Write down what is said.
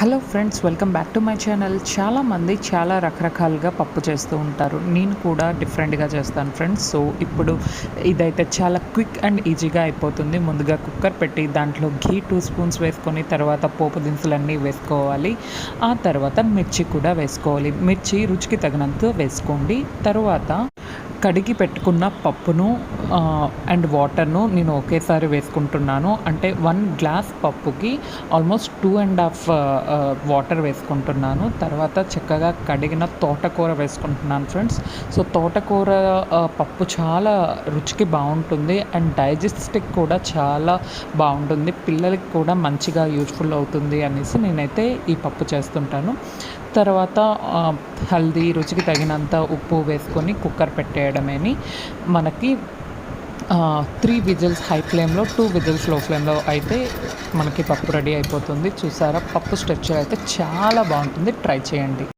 Hello friends welcome back to my channel. చాలామంది చాలా రకరకాలుగా పప్పు చేస్తూ ఉంటారు. నేను కూడా డిఫరెంట్గా చేస్తాను ఫ్రెండ్స్. సో ఇప్పుడు ఇదైతే చాలా క్విక్ అండ్ ఈజీగా అయిపోతుంది. ముందుగా కుక్కర్ పెట్టి దాంట్లో ఘీ టూ స్పూన్స్ వేసుకొని తర్వాత పోపు దినుసులన్నీ వేసుకోవాలి. ఆ తర్వాత మిర్చి కూడా వేసుకోవాలి. మిర్చి రుచికి తగినంత వేసుకోండి. తర్వాత కడిగి పెట్టుకున్న పప్పును అండ్ వాటర్ను నేను ఒకేసారి వేసుకుంటున్నాను. అంటే వన్ గ్లాస్ పప్పుకి almost two and half water వేసుకుంటున్నాను. తర్వాత చక్కగా కడిగిన తోటకూర వేసుకుంటున్నాను ఫ్రెండ్స్ సో తోటకూర పప్పు చాలా రుచికి బాగుంటుంది అండ్ డైజెస్టిక్ కూడా చాలా బాగుంటుంది. పిల్లలకి కూడా మంచిగా యూజ్ఫుల్ అవుతుంది అనేసి నేనైతే ఈ పప్పు చేస్తుంటాను. తర్వాత హల్దీ రుచికి తగినంత ఉప్పు వేసుకొని కుక్కర్ పెట్టేయడమేని. మనకి త్రీ విజిల్స్ హై ఫ్లేమ్లో టూ విజిల్స్లో ఫ్లేమ్లో అయితే మనకి పప్పు రెడీ అయిపోతుంది. చూసారా? పప్పు స్ట్రక్చర్ అయితే చాలా బాగుంటుంది. ట్రై చేయండి.